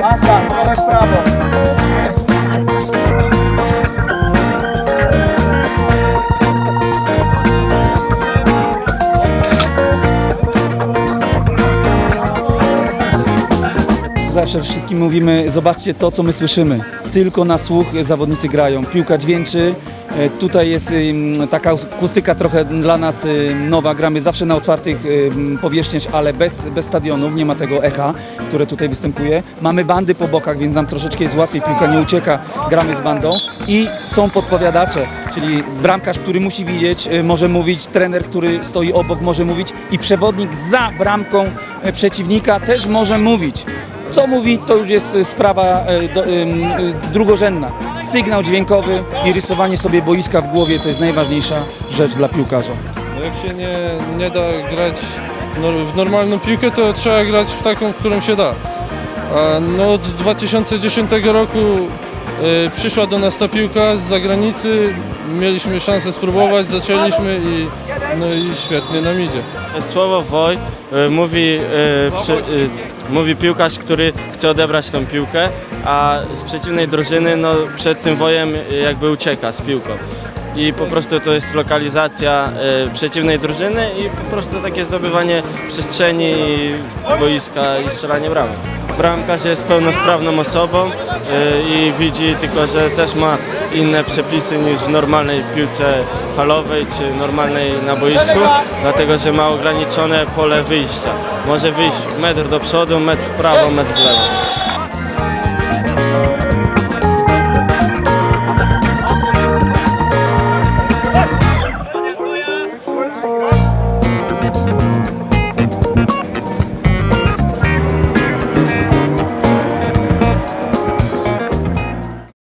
Masza, trochę w prawo. Zawsze wszystkim mówimy, zobaczcie to, co my słyszymy. Tylko na słuch zawodnicy grają. Piłka dźwięczy. E, Tutaj jest taka akustyka trochę dla nas nowa. Gramy zawsze na otwartych powierzchniach, ale bez, bez stadionów. Nie ma tego echa, które tutaj występuje. Mamy bandy po bokach, więc nam troszeczkę jest łatwiej. Piłka nie ucieka. Gramy z bandą. I są podpowiadacze, czyli bramkarz, który musi widzieć, y, może mówić, trener, który stoi obok może mówić i przewodnik za bramką e, przeciwnika też może mówić. Co mówi, to już jest sprawa e, drugorzędna. Sygnał dźwiękowy i rysowanie sobie boiska w głowie to jest najważniejsza rzecz dla piłkarza. No Jak się nie, nie da grać w normalną piłkę, to trzeba grać w taką, w którą się da. A no od 2010 roku y, przyszła do nas ta piłka z zagranicy, mieliśmy szansę spróbować, zaczęliśmy i, no i świetnie nam idzie. Słowo woj mówi, y, przy, y, mówi piłkarz, który chce odebrać tą piłkę, a z przeciwnej drużyny no, przed tym wojem jakby ucieka z piłką. I po prostu to jest lokalizacja przeciwnej drużyny i po prostu takie zdobywanie przestrzeni boiska i strzelanie bramek. Bramkarz jest pełnosprawną osobą i widzi tylko, że też ma inne przepisy niż w normalnej piłce halowej czy normalnej na boisku, dlatego że ma ograniczone pole wyjścia. Może wyjść metr do przodu, metr w prawo, metr w lewo.